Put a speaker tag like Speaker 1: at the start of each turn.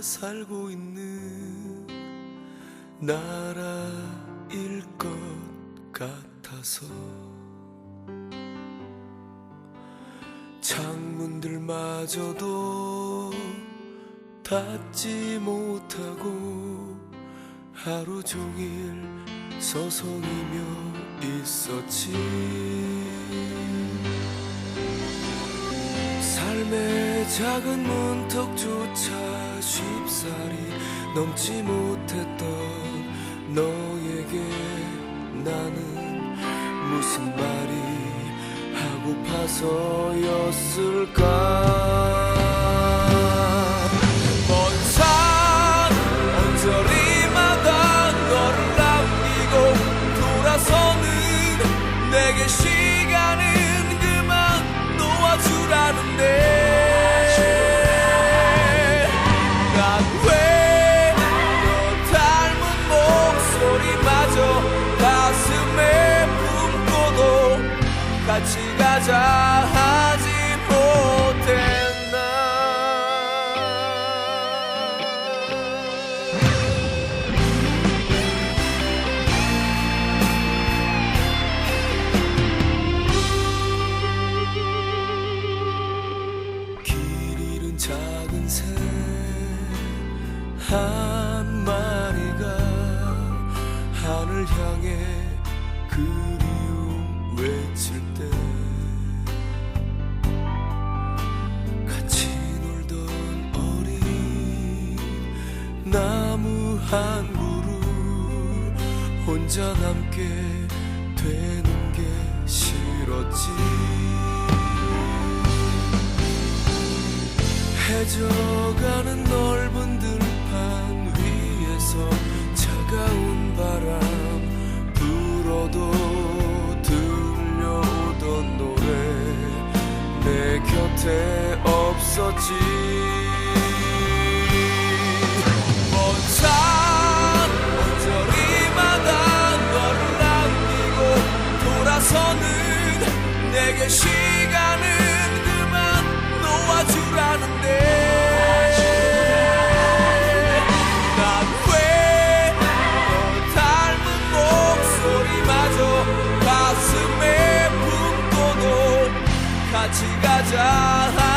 Speaker 1: 살고 있는 나라일 것 같아서 창문들마저도 닫지 못하고 하루 종일 서성이며 있었지 삶의 작은 문턱조차 쉽사리 넘지 못했던 너에게 나는 무슨 말이 하고파서였을까 목소리마저 가슴에 품고도 같이 가자 하지 못했나. 길 잃은 작은 새 향해 그리움 외칠 때 같이 놀던 어린 나무 한 그루 혼자 남게 되는 게 싫었지. 해져가는 넓은 들 곁에 없었지. 먼산 언저 같이 가자.